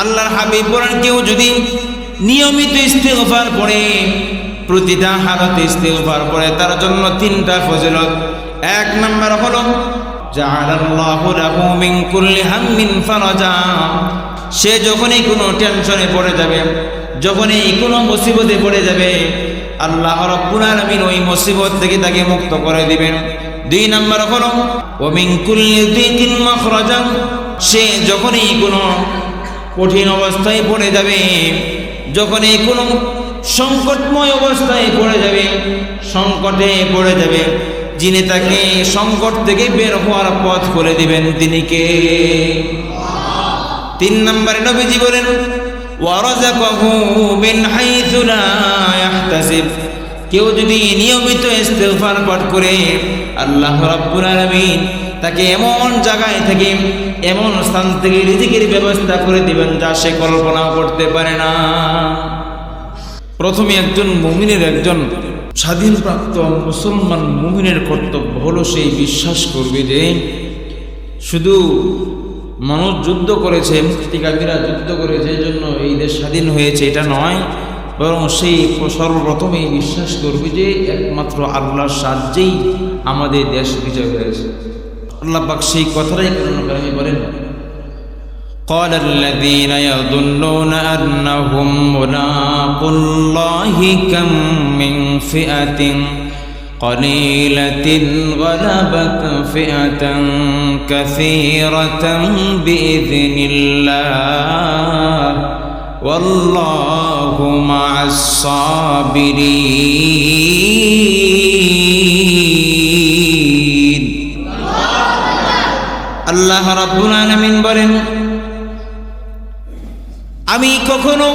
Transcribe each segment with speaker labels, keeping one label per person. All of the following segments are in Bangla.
Speaker 1: আল্লাহর হাবিব বলেন, কেউ যদি নিয়মিত ইস্তেগফার পড়ে, প্রতিটা হারাতে ইস্তেগফার পড়ে, তার জন্য তিনটা ফজিলত। এক নাম্বার হলো সে যখনই কোনো টেনশনে পড়ে যাবে, যখনই কোনো মুসিবতে পড়ে যাবে, আল্লাহ রাব্বুল আলামিন ওই মুসিবত থেকে তাকে মুক্ত করে দিবেন। দুই নাম্বার হলো, ওয়া মিন কুল্লি সে যখনই কোনো কঠিন অবস্থায় পড়ে যাবে। যখন এই কোনো সংকটময় অবস্থায় পড়ে যাবে, সংকটে পড়ে যাবে, যিনি তাকে সংকট থেকে বের হওয়ার পথ করে দিবেন, তিনি কে? তিন নম্বরে নবীজি বলেন কেউ যদি নিয়মিত ইস্তেগফার পাঠ করে, আল্লাহ রাব্বুল আলামিন তাকে এমন জায়গায় থেকে, এমন স্থান থেকে রিজিকের ব্যবস্থা করে দিবেন যা সে কল্পনাও করতে পারে না। প্রথমে একজন মুমিনের একজন স্বাধীনপ্রাপ্ত মুসলমান মুমিনের কর্তব্য হলো সেই বিশ্বাস করবে যে শুধু মানুষ যুদ্ধ করেছে, মুক্তিকামীরা যুদ্ধ করেছে, এই জন্য এই দেশ স্বাধীন হয়েছে, এটা নয়। বরং সেই সর্বপ্রথমেই বিশ্বাস করবে যে একমাত্র আল্লাহর সাহায্যেই আমাদের দেশ বিজয় হয়েছে। আল্লাহ পাক সেই কথাটাই কোরআন কারিমে বলেন قال الذين يظنون أنهم ملاقو الله كم من فئة قليلة غلبت فئة كثيرة بإذن الله والله مع الصابرين আল্লাহ রাব্বুল আলামিন বলেন, আমি কখনো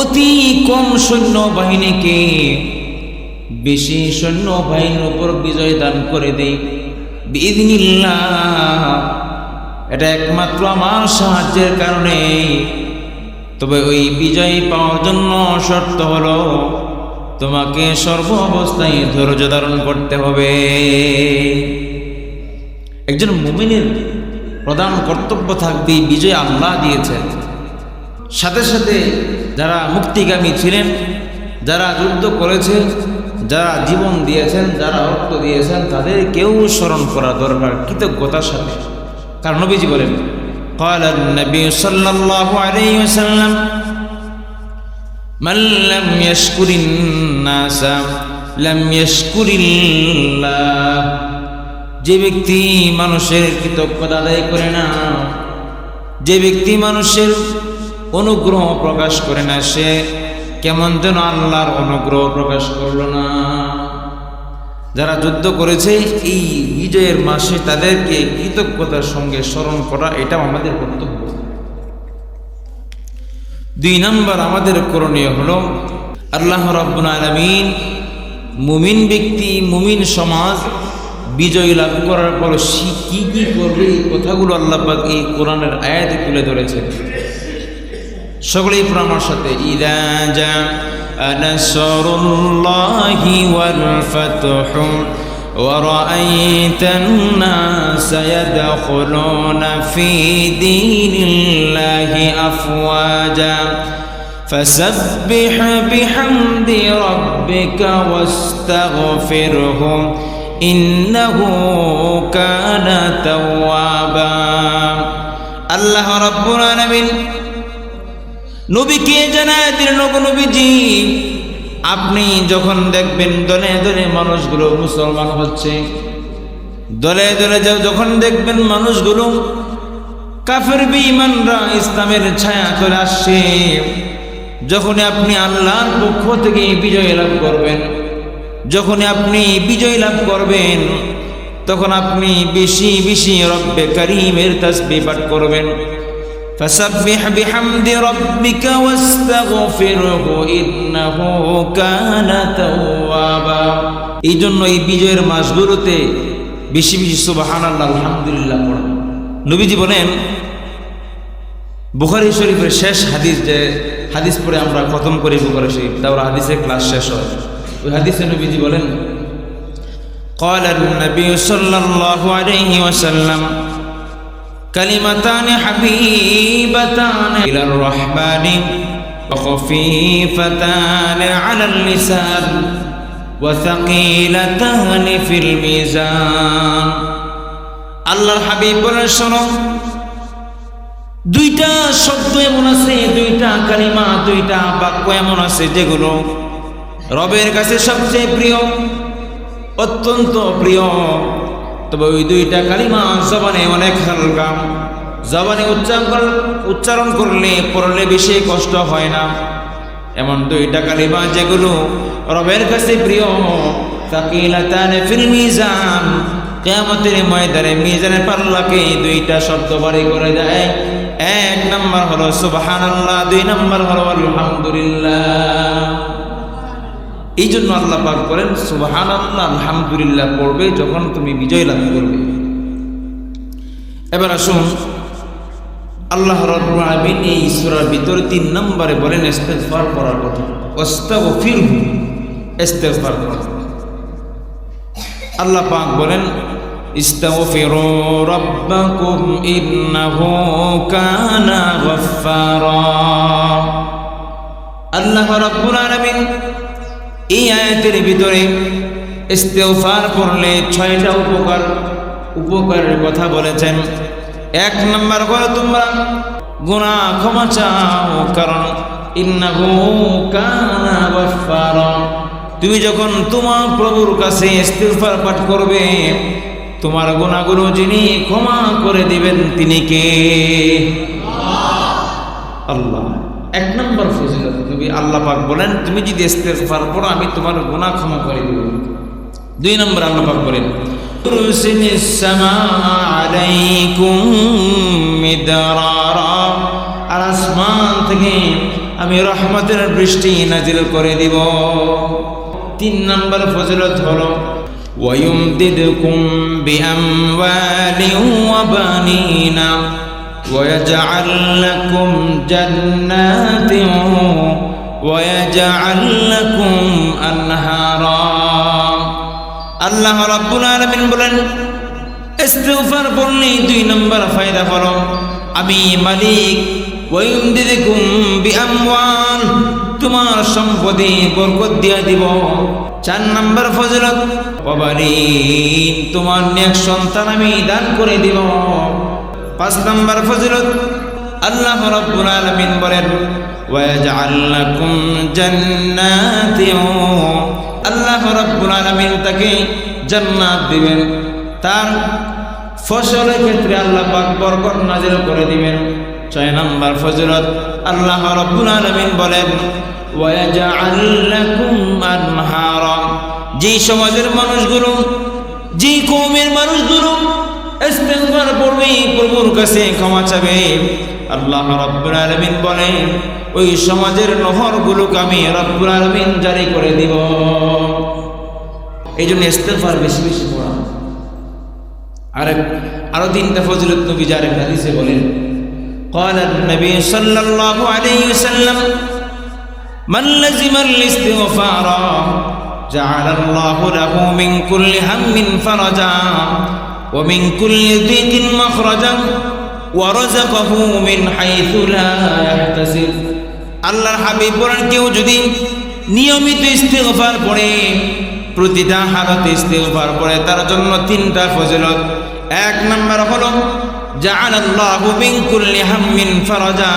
Speaker 1: অতি কম সৈন্য বাহিনীকে বেশি সৈন্য বাহিনীর উপর বিজয় দান করে দেই। বিদিনিল্লাহ এটা একমাত্র আমার সাহায্যের কারণে। তবে ওই বিজয় পাওয়ার জন্য শর্ত হলো, তোমাকে সর্ব অবস্থায় ধৈর্য ধারণ করতে হবে। একজন মুমিনের প্রধান কর্তব্য থাকবে বিজয় আল্লাহ দিয়েছেন সাথে সাথে যারা মুক্তিগামী ছিলেন যারা যুদ্ধ করেছে যারা জীবন দিয়েছেন যারা রক্ত দিয়েছেন তাদের কেউ স্মরণ করা দরকার কৃতজ্ঞতার সাথে কারণ নবীজি বলেন قال النبي صلى الله عليه وسلم من لم يشكر الناس لم يشكر الله যে ব্যক্তি মানুষের কৃতজ্ঞতা আদায় করে না, যে ব্যক্তি মানুষের অনুগ্রহ প্রকাশ করে না, সে কেমন যেন আল্লাহর অনুগ্রহ প্রকাশ করল না। যারা যুদ্ধ করেছে, এই বিজয়ের মাসে তাদেরকে কৃতজ্ঞতার সঙ্গে স্মরণ করা, এটাও আমাদের কর্তব্য দুই নম্বর আমাদের করণীয় হল, আল্লাহ রাব্বুল আলামিন মুমিন ব্যক্তি, মুমিন সমাজ বিজয় লাভ করার পর সে কি কি করবে এই কথাগুলো আল্লাহ পাক এই কোরআনের আয়াতে তুলে ধরেছেন সকলেই আমার সাথে ইদা জা নাসরুল্লাহি ওয়াল ফাতহু ورأيت الناس يدخلون في دين الله أفواجا فسبح بحمد ربك واستغفره ইন্নাহু কানা তাওয়াবা। আল্লাহ রাব্বুল আলামিন নবীকে জানায় দিলেন নবীজি, আপনি যখন দেখবেন দলে দলে মানুষগুলো মুসলমান হচ্ছে, দলে দলে যখন দেখবেন মানুষগুলো কাফের বেঈমানরা ইসলামের ছায়া চলে আসছে যখন আপনি আল্লাহর পক্ষ থেকে বিজয় লাভ করবেন যখন আপনি বিজয় লাভ করবেন তখন আপনি বেশি বেশি রব্বে করিমের তসবি পাঠ করবেন فسبح بحمد ربك واستغفره إنه كان توابا এই জন্য এই বিজয়ের মাসগুলোতে বেশি বেশি সুবাহান আল্লাহ আলহামদুলিল্লাহ পড়া নবীজি বলেন বুখারি শরীফের শেষ হাদিস যে হাদিস পড়ে আমরা খতম করি বুখারি শরীফ তারপর হাদিসের ক্লাস শেষ হয় ওই হাদিসে নবীজি বলেন قال النبي صلى الله عليه وسلم كلمتان حبيبتان إلى الرحمن وخفيفتان على اللسان وثقيلتان في الميزان আল্লাহর হাবিব বলেন শোনো দুইটা শব্দ এমন আছে দুইটা কালিমা দুইটা বাক্য এমন আছে যেগুলো রবের কাছে সবচেয়ে প্রিয়, অত্যন্ত প্রিয়। তবে ওই দুইটা কালিমা জবানে অনেক হালকা। জবানে উচ্চারণ উচ্চারণ করলে, পড়লে বেশি কষ্ট হয় না। এমন দুইটা কালিমা যেগুলো রবের কাছে প্রিয় দুইটা দুই আলহামদুলিল্লাহ। এই জন্য আল্লাহ পাক করেন সুবাহান আল্লাহ আলহামদুলিল্লাহ পড়বে যখন তুমি বিজয় লাভ করবে। এবার আসুন, আল্লাহ রব্বুল আলামিন এই সূরার ভিতরে তিন নম্বরে বলেন, ইস্তেগফার করার কথা। ওয়াস্তাগফিরহু ইস্তেগফার করা আল্লাহ পাক বলেন, ইস্তাগফিরু রাব্বাকুম ইন্নাহু কানা গফফারা। আল্লাহ রাব্বুল আলামিন এই আয়াতের ভিতরে ইস্তেগফার করলে ছয়টা উপকার, উপকারের কথা বলেছেন। এক নম্বর হলো তোমরা গুনাহ ক্ষমা চাও, কারণ তুমি যখন তোমার প্রভুর কাছে ইস্তেগফার পাঠ করবে, তোমার গুনাহগুলো যিনি ক্ষমা করে দিবেন, তিনি কে? আল্লাহ। এক নম্বর ফজিলত নবী আল্লাহ পাক বলেন তুমি যদি ইস্তেগফার করো আমি তোমার গুনাহ ক্ষমা করে দেব দুই নম্বর আল্লাহ পাক বলেন তুরসিনিস সামা আলাইকুম মিদরারা আর আসমান থেকে আমি রহমতের বৃষ্টি নাজিল করে দিব তিন নম্বর ফজিলত হলো ويمددكم بأموال وبنين ويجعل لكم جنات ويجعل لكم أنهارا আল্লাহ রাব্বুল আলামিন বলেন ইস্তিগফার বললে দুই নম্বর ফায়দা হলো আমি মালিক ওয়াইমদিদুকুম বিআমওয়াল তোমার সম্পদে বরকত দিয়া দিব চার নম্বর ফজলত ওয়াবারিন তোমার নেক সন্তান আমি দান করে দিব পাঁচ নম্বর ফজলত, আল্লাহ রাব্বুল আলামিন বলেন ওয়াজআল লাকুম জান্নাতিন আল্লাহ রাব্বুল আলামিন তাকে জান্নাত দিবেন। তার ফসলের ক্ষেত্রে আল্লাহ পাক বরকত নাজিল করে দিবেন। ছয় নম্বর ফজলত, আল্লাহ রাব্বুল আলামিন বলেন ওয়াজআল লাকুম আনহারা। যেই সমাজের মানুষগুলো, যেই কওমের মানুষগুলো ইস্তেগফার পড়বে প্রভুর কাছে ক্ষমা চাবে আল্লাহ রাব্বুল আলামিন বলেন ওই সমাজের নহরগুলোকে আমি রব্বুল আলামিন জারি করে দিব এই জন্য ইস্তেগফার বেশি বেশি পড়া আরেক আরো তিনটা ফজিলত নবী যার হাদিসে বলেন قال النبي صلى الله عليه وسلم من لزم الاستغفار جعل الله له من كل هم فرجا ومن كل ضيق مخرجا ورزقه من حيث لا يحتسب আল্লাহর হাবিব বলেন কেউ যদি নিয়মিত ইস্তেগফার পড়ে প্রতিটা হারাতে ইস্তেগফার পড়ে তার জন্য তিনটা ফজিলত এক নম্বর হলো জাআলাল্লাহু মিন কুল্লি হাম্মিন ফারাজা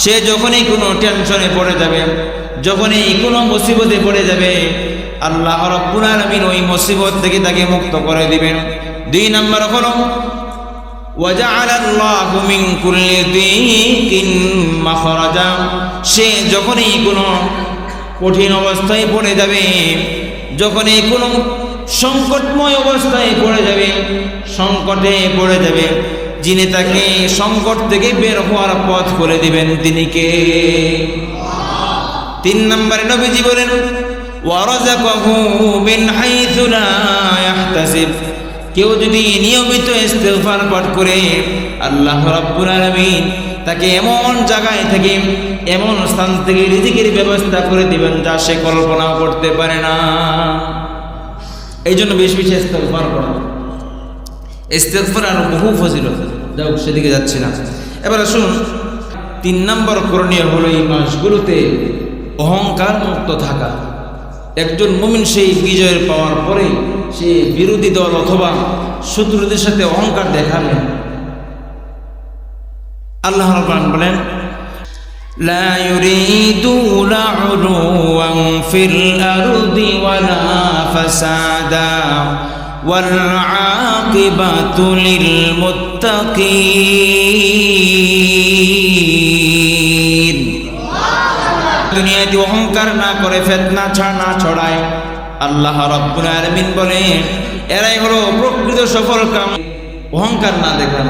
Speaker 1: সে যখনই কোনো টেনশনে পড়ে যাবে যখনই কোনো মুসিবতে পড়ে যাবে আল্লাহ রাব্বুল আলামিন ওই মুসিবত থেকে তাকে মুক্ত করে দিবেন দুই নম্বর হল সে যখনই কোনো কঠিন অবস্থায় পড়ে যাবে, যখনই কোনো সংকটময় অবস্থায় পড়ে যাবে, সংকটে পড়ে যাবে, যিনি তাকে সংকট থেকে বের হওয়ার পথ করে দিবেন তিনি কে? তিন নম্বরে নবীজি বলেন কেউ যদি নিয়মিত ইস্তেগফার পাঠ করে, আল্লাহ রাব্বুল আলামিন তাকে এমন জায়গায় থেকে, এমন স্থান থেকে রিজিকের ব্যবস্থা করে দিবেন যা সে কল্পনাও করতে পারে না। এই জন্য বেশ বেশি ইস্তেগফার করা। ইস্তেগফার আর বহু ফজিল যাই সেদিকে যাচ্ছি না। এবার আসুন, তিন নম্বর করণীয় হলো এই মাসগুলোতে অহংকার মুক্ত থাকা। একজন মুমিন সেই বিজয়ের পাওয়ার পরে সে বিরোধী দল অথবা শত্রুদের সাথে অহংকার দেখাবে না। আল্লাহ রব্বান বলেন لا يريدون علوا في الأرض ولا فسادا والعاقبة للمتقين দুনিয়াতে অহংকার না করে ফেতনা ছাড় না ছড়ায়। আল্লাহ রব্বুল আলামিন বলেন, এরাই হলো প্রকৃত সফল কাম অহংকার না দেখান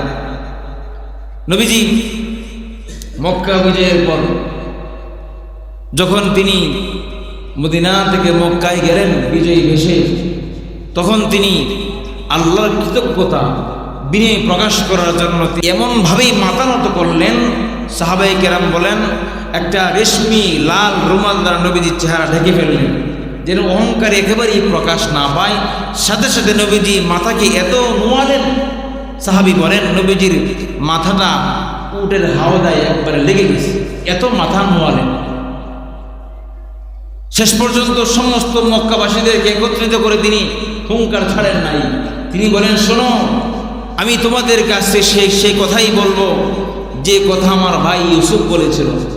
Speaker 1: নবীজি মক্কা বিজয়ের পর যখন তিনি মদিনা থেকে মক্কায় গেলেন, বিজয়ী ভেসে, তখন তিনি আল্লাহর কৃতজ্ঞতা বিনয় প্রকাশ করার জন্য এমনভাবেই মাথা নত করলেন। সাহাবাই কেরাম বলেন একটা রেশমি, লাল রুমাল দ্বারা নবীজির চেহারা ঢেকে ফেললেন। যেন অহংকার একেবারেই প্রকাশ না পায়। সাথে সাথে নবীজি মাথাকে এত নোয়ালেন সাহাবি বলেন, নবীজির মাথাটা উটের হাওদায় একবারে লেগে গেছে। এত মাথা নোয়ালেন শেষ পর্যন্ত সমস্ত মক্কাবাসীদেরকে একত্রিত করে তিনি হুঙ্কার ছাড়েন নাই। তিনি বলেন, শোনো, আমি তোমাদের কাছে সেই সেই কথাই বলব। যে কথা আমার ভাই ইউসুফ বলেছিল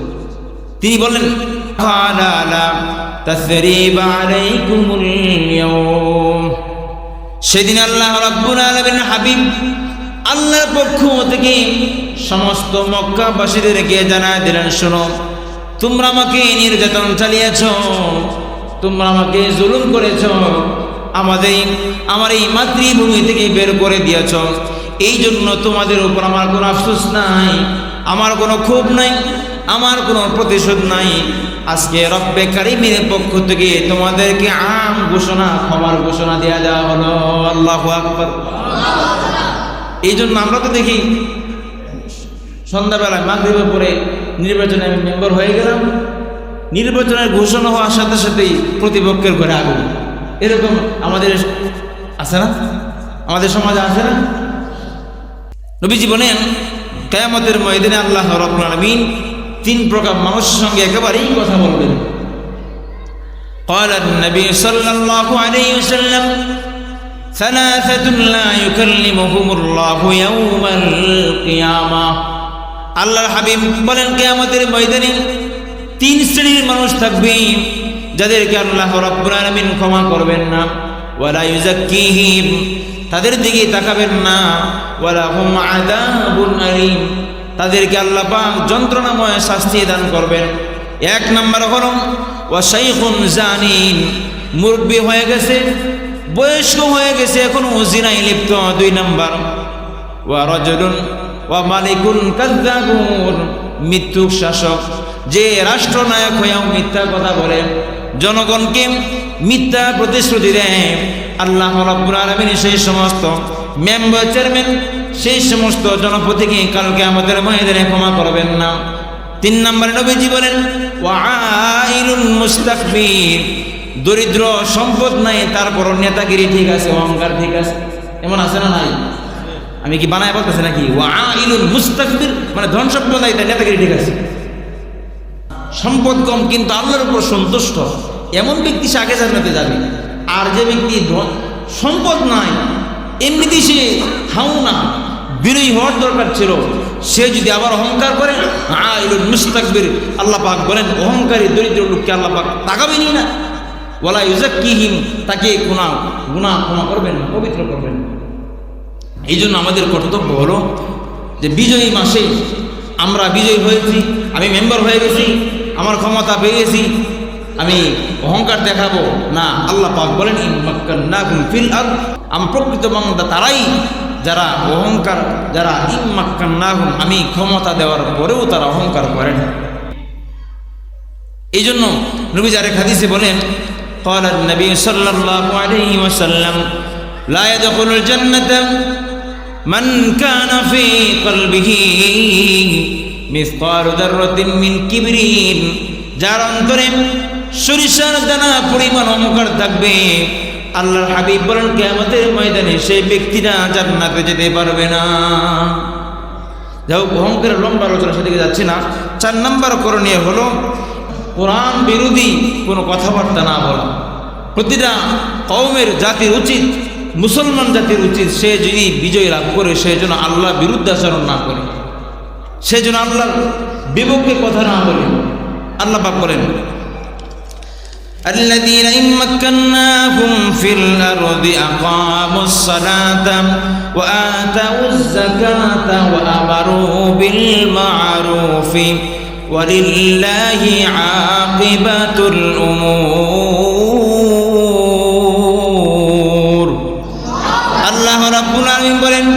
Speaker 1: তিনি বললেন সেদিন আল্লাহ রব্বুল আলমিন হাবিব আল্লাহর পক্ষ থেকে সমস্ত মক্কাবাসীদেরকে জানা দিলেন, শোনো, তোমরা আমাকে নির্যাতন চালিয়েছ, তোমরা আমাকে জুলুম করেছ, আমাদের আমার এই মাতৃভূমি থেকে বের করে দিয়েছ। এই জন্য তোমাদের উপর আমার কোনো আফসোস নাই, আমার কোনো ক্ষোভ নাই আমার কোনো প্রতিশোধ নাই। আজকে রব্বে কারিমের পক্ষ থেকে তোমাদেরকে আম ঘোষণা ক্ষমার ঘোষণা দেওয়া দেওয়া হলো। আল্লাহ আকবর। এই জন্য আমরা তো দেখি, সন্ধ্যাবেলায় মাগরীবের পরে নির্বাচনে আমি মেম্বার হয়ে গেলাম। নির্বাচনের ঘোষণা হওয়ার সাথে সাথেই প্রতিপক্ষের ঘরে আগুন এরকম আমাদের আছে না? আমাদের সমাজে আছে না? নবীজি বলেন, কেয়ামতের ময়দানে আল্লাহ রব্বুল আলামিন তিন প্রকার মানুষের সঙ্গে একেবারেই কথা বলবেন قال النبي صلى الله عليه وسلم ثلاثة لا يكلمهم الله يوم القيامة আল্লাহর হাবিব বলেন কেয়ামতের ময়দানে তিন শ্রেণীর মানুষ থাকবে যাদেরকে আল্লাহ রাব্বুল আলামিন ক্ষমা করবেন না ওয়ালা ইউজাক্কিহিম তাদের দিকে তাকাবেন না ওয়ালা হুম আযাবুন আলীম তাদেরকে আল্লাহ পাক যন্ত্রণাময় শাস্তি দান করবেন। এক নম্বর হলো ওয়া শাইখুন জানিন, মুরব্বি হয়ে গেছে, বয়স্ক হয়ে গেছে, এখন জিনাই লিপ্ত, দুই নম্বর। ওয়া রজুলুন, ওয়া মালিকুন কাজ্জাবুন মৃত্যুক শাসক, যে রাষ্ট্রনায়ক হয়েও মিথ্যা কথা বলে। জনগণকে মিথ্যা প্রতিশ্রুতি দেয়। আল্লাহ রাব্বুল আলামিন সেই সমস্ত মেম্বার চেয়ারম্যান সেই সমস্ত জনপতিকে কালকে আমাদের মহিলাদের ক্ষমা করবেন না। তিন নম্বরে নবীজি বলেন মুস্তাকবির। দরিদ্র সম্পদ নাই, তারপর নেতাগিরি ঠিক আছে, অহংকার ঠিক আছে। এমন আছে না নাই? আমি কি বানায় বলতেছি নাকি? ওয়াইলুল মুস্তাকবির মানে ধন সম্পদ নাই তার নেতাগিরি ঠিক আছে। সম্পদ কম, কিন্তু আল্লাহর উপর সন্তুষ্ট। এমন ব্যক্তি সে আগে জান্নাতে যাবে। আর যে ব্যক্তি সম্পদ নাই, এমনিতেই সে হাউ না বিনয়ী হওয়ার দরকার ছিল। সে যদি আবার অহংকার করে মুস্তাকবির, আল্লাহ পাক বলেন, অহংকারী, দরিদ্র লোককে আল্লাহ পাক তাকাবেনি না। ওলা ইউজাক্কিহিম তাকে গুণা গুণা ক্ষমা করবেন না, পবিত্র করবেন এই জন্য আমাদের কর্তব্য হলো যে বিজয়ী মাসে আমরা বিজয়ী হয়েছি, আমি মেম্বার হয়ে গেছি, আমার ক্ষমতা পেয়ে গেছি আমি অহংকার দেখাবো না আল্লাহ পাক বলেন ইম্মাক্কান্নাকুম ফিল আরদ আম প্রকৃত বান্দা তারাই যারা অহংকার যারা ইম্মাক্কান্নাকুম আমি ক্ষমতা দেওয়ার পরেও তারা অহংকার করেন এই জন্য নবী আরেক হাদিসে বলেন قال النبي صلى الله عليه وسلم لا يدخل الجنة من كان في قلبه مثقال ذرة من كبر যার অন্তরে সরিষার দানা পরিমাণ অহংকার থাকবে। আল্লাহর হাবিব বলেন, কেয়ামতের ময়দানে সেই ব্যক্তিরা জান্নাতে যেতে পারবে না। যাই হোক অহংকারের লম্বা আলোচনা সেদিকে যাচ্ছি না। চার নম্বর করণীয় হলো, কোরআন বিরোধী কোনো কথাবার্তা না বলা। প্রতিটা কওমের জাতির উচিত, মুসলমান জাতির উচিত সে যদি বিজয় লাভ করে, সে যেন আল্লাহ বিরুদ্ধাচরণ না করে। সে যেন আল্লাহর বিপক্ষে কথা না বলে। আল্লাহ পাক বলেন الذين إن مكناهم في الأرض أقاموا الصلاة وآتوا الزكاة وأمروا بالمعروف ولله عاقبة الأمور আল্লাহ রাব্বুল আলামিন বলেন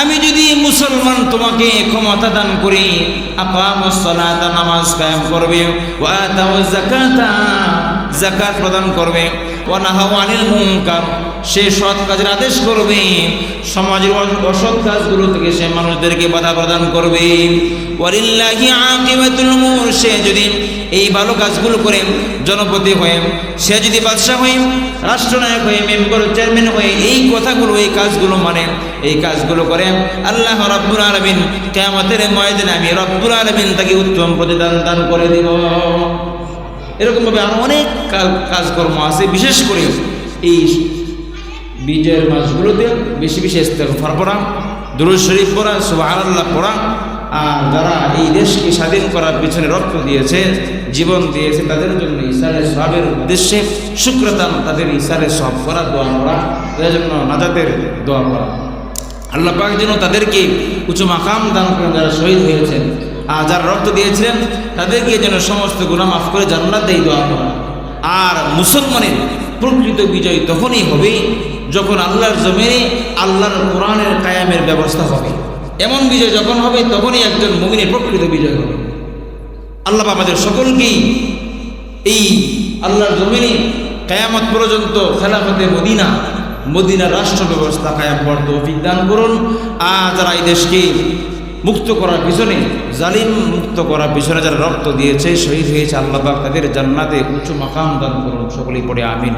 Speaker 1: আমি যদি মুসলমান তোমাকে ক্ষমতা দান করি আকামুস সালাতা নামাজ কায়েম করবে ওয়া আতাউজ যাকাতা যাকাত প্রদান করবে। ওয়া নাহাউ আনিল মুনকার, সে সৎ কাজের আদেশ করবে। সমাজের অসৎ কাজগুলো থেকে সে মানুষদেরকে বাধা প্রদান করবে। ওয়ালিল্লাহি আকিবাতুল উমুর, সে যদি এই ভালো কাজগুলো করে, জনপতি হয়ে, সে যদি বাদশাহ হয়ে, রাষ্ট্রনায়ক হয়ে, মেম্বার, চেয়ারম্যান হয়ে, এই কথাগুলো, এই কাজগুলো মানে এই কাজগুলো করে, আল্লাহ রব্বুল আলমিন কেমতের ময়দানে আমি রব্বুল আলমিন তাকে উত্তম প্রতিদান দান করে দিব। এরকমভাবে আরও অনেক কাজকর্ম আছে, বিশেষ করে এই বিজয়ের মাসগুলোতে বেশি বেশি ইস্তেগফার পড়া, দুরুদ শরীফ পড়া, সুবহানাল্লাহ পড়া, আর যারা এই দেশকে স্বাধীন করার পিছনে রক্ত দিয়েছে, জীবন দিয়েছে, তাদের জন্য ইসারের সবের উদ্দেশ্যে শুক্রতান তাদের ইসারের সব করা, দোয়া করা তাদের জন্য নাজাতের দোয়া করা আল্লাহ পাক যেন তাদেরকে উঁচু মাকাম দান করেন, যারা শহীদ হয়েছেন। আর যারা রক্ত দিয়েছিলেন, তাদেরকে যেন সমস্ত গুণা মাফ করে জান্নাত দেয় দোয়া করা আর মুসলমানের প্রকৃত বিজয় তখনই হবে যখন আল্লাহর জমিনে আল্লাহর কোরআনের কায়ামের ব্যবস্থা হবে। এমন বিজয় যখন হবে, তখনই একজন মুমিনের প্রকৃত বিজয় হবে। আল্লাহ আমাদের সকলকেই এই আল্লাহর জমিনে কায়ামত পর্যন্ত খেলাফতে মদিনা, মদিনার রাষ্ট্র ব্যবস্থা কায়াম করতে অভিজ্ঞান করুন। আর যারা এই দেশকে মুক্ত করার পিছনে জালিম মুক্ত করা পিছনে যারা রক্ত দিয়েছে, শহীদ হয়েছে আল্লাহ তাদের জান্নাতে উঁচু মাকাম দান করুন। সকলেই পড়ে আমিন।